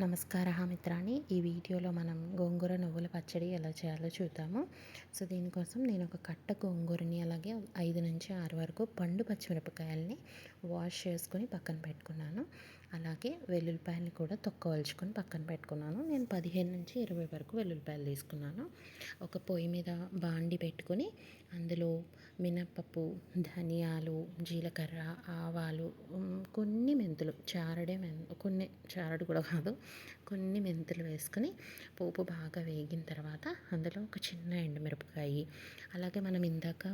నమస్కార మిత్రాన్ని ఈ వీడియోలో మనం గోంగూర నువ్వుల పచ్చడి ఎలా చేయాలో చూద్దాము. సో దీనికోసం నేను ఒక కట్ట గోంగూరని అలాగే ఐదు నుంచి ఆరు వరకు పండు పచ్చిమిరపకాయల్ని వాష్ చేసుకొని పక్కన పెట్టుకున్నాను. అలాగే వెల్లుల్లిపాయలు కూడా తొక్కవలుచుకొని పక్కన పెట్టుకున్నాను. నేను పదిహేను నుంచి ఇరవై వరకు వెల్లుల్లిపాయలు తీసుకున్నాను. ఒక పొయ్యి మీద బాండి పెట్టుకొని అందులో మినప్పప్పు ధనియాలు జీలకర్ర ఆవాలు మెంతులు చారడే మెం కొన్ని చారడు కూడా కాదు కొన్ని మెంతులు వేసుకొని పోపు బాగా వేగిన తర్వాత అందులో ఒక చిన్న ఎండుమిరపకాయ అలాగే మనం ఇందాక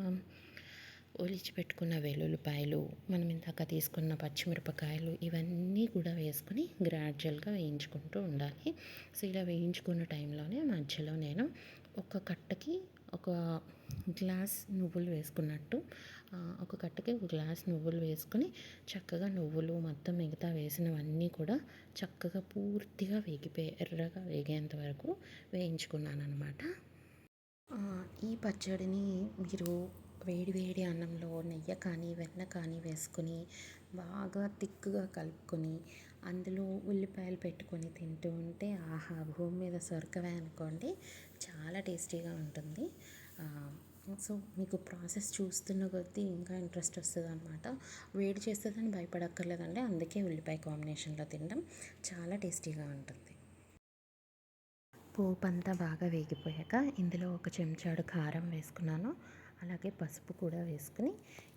ఒలిచి పెట్టుకున్న వెల్లుల్లిపాయలు మనం ఇందాక తీసుకున్న పచ్చిమిరపకాయలు ఇవన్నీ కూడా వేసుకుని గ్రాడ్యువల్గా వేయించుకుంటూ ఉండాలి. సో ఇలా వేయించుకున్న టైంలోనే మధ్యలో నేను ఒక కట్టకి ఒక గ్లాస్ నువ్వులు వేసుకున్నట్టు ఒక కట్టకి ఒక గ్లాస్ నువ్వులు వేసుకొని చక్కగా నువ్వులు మొత్తం మిగతా వేసినవన్నీ కూడా చక్కగా పూర్తిగా వేగిపోయి ఎర్రగా వేగేంత వరకు వేయించుకున్నాను అనమాట ఈ పచ్చడిని మీరు వేడి వేడి అన్నంలో నెయ్యి కానీ వెన్న కానీ వేసుకొని బాగా తిక్కుగా కలుపుకొని అందులో ఉల్లిపాయలు పెట్టుకొని తింటూ ఉంటే ఆహా భూమి మీద సొరకవే అనుకోండి చాలా టేస్టీగా ఉంటుంది. సో మీకు ప్రాసెస్ చూస్తున్న కొద్దీ ఇంకా ఇంట్రెస్ట్ వస్తుంది అనమాట వేడి చేస్తుందని భయపడక్కర్లేదండి అందుకే ఉల్లిపాయ కాంబినేషన్లో తినడం చాలా టేస్టీగా ఉంటుంది. పోపు అంతా బాగా వేగిపోయాక ఇందులో ఒక చెంచాడు కారం వేసుకున్నాను. అలాగే పసుపు కూడా వేసుకుని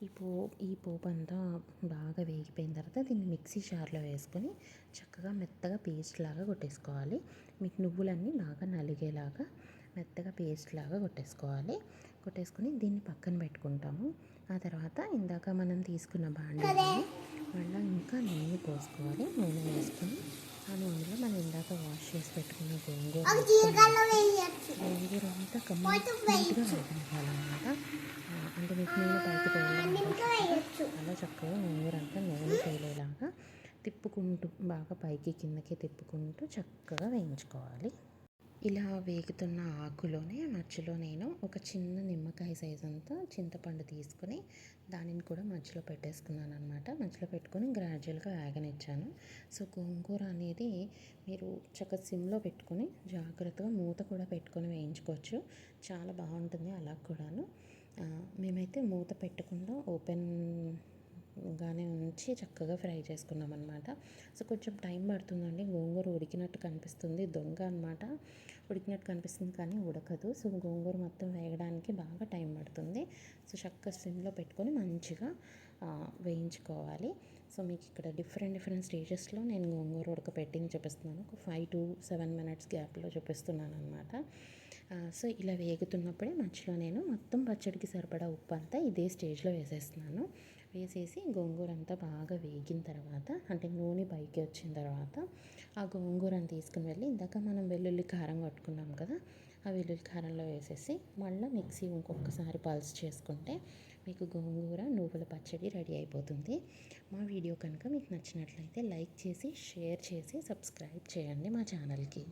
ఈ పో ఈ పోపు అంతా బాగా వేగిపోయిన తర్వాత దీన్ని మిక్సీ జార్లో వేసుకొని చక్కగా మెత్తగా పేస్ట్ లాగా కొట్టేసుకోవాలి. మీకు నువ్వులన్నీ బాగా నలిగేలాగా మెత్తగా పేస్ట్ లాగా కొట్టేసుకోవాలి. కొట్టేసుకొని దీన్ని పక్కన పెట్టుకుంటాము. ఆ తర్వాత ఇందాక మనం తీసుకున్న బాండీని మళ్ళీ ఇంకా నూనె పోసుకోవాలి. నూనె వేసుకొని ఆ నూనెలో మనం ఇందాక వాష్ చేసి పెట్టుకున్న గోంగూర గోంగూర అంతా కంప్లీట్గా వేగనివ్వాలన్నమాట నూనె పైకి చాలా అలా చక్కగా నీరంతా అంతా తేలేలాగా తిప్పుకుంటూ బాగా పైకి కిందకి తిప్పుకుంటూ చక్కగా వేయించుకోవాలి. ఇలా వేగుతున్న ఆకులోనే మధ్యలో నేను ఒక చిన్న నిమ్మకాయ సైజ్ అంతా చింతపండు తీసుకొని దానిని కూడా మధ్యలో పెట్టేసుకున్నాను అనమాట మధ్యలో పెట్టుకొని గ్రాడ్యువల్గా వేగనిచ్చాను సో గోంగూర అనేది మీరు చక్క సిమ్లో పెట్టుకొని జాగ్రత్తగా మూత కూడా పెట్టుకొని వేయించుకోవచ్చు. చాలా బాగుంటుంది అలా కూడాను. మేమైతే మూత పెట్టకుండా ఓపెన్ గానే ఉంచి చక్కగా ఫ్రై చేసుకున్నాం అనమాట సో కొంచెం టైం పడుతుందండి. గోంగూర ఉడికినట్టు కనిపిస్తుంది. దొంగ అనమాట ఉడికినట్టు కనిపిస్తుంది కానీ ఉడకదు. సో గోంగూర మొత్తం వేయడానికి బాగా టైం పడుతుంది. సో చక్కగా స్విమ్లో పెట్టుకొని మంచిగా వేయించుకోవాలి. సో మీకు ఇక్కడ డిఫరెంట్ డిఫరెంట్ స్టేజెస్లో నేను గోంగూర ఉడకపెట్టింది చూపిస్తున్నాను. ఒక ఫైవ్ టు సెవెన్ మినిట్స్ గ్యాప్లో చూపిస్తున్నాను అనమాట సో ఇలా వేగుతున్నప్పుడే మధ్యలో నేను మొత్తం పచ్చడికి సరిపడా ఉప్పు అంతా ఇదే స్టేజ్లో వేసేస్తున్నాను. వేసేసి గోంగూర అంతా బాగా వేగిన తర్వాత అంటే నూనె పైకి వచ్చిన తర్వాత ఆ గోంగూరని తీసుకుని వెళ్ళి ఇందాక మనం వెల్లుల్లి కారం కట్టుకున్నాం కదా ఆ వెల్లుల్లి కారంలో వేసేసి మళ్ళీ మిక్సీ ఇంకొకసారి పల్స్ చేసుకుంటే మీకు గోంగూర నువ్వుల పచ్చడి రెడీ అయిపోతుంది. మా వీడియో కనుక మీకు నచ్చినట్లయితే లైక్ చేసి షేర్ చేసి సబ్స్క్రైబ్ చేయండి మా ఛానల్కి.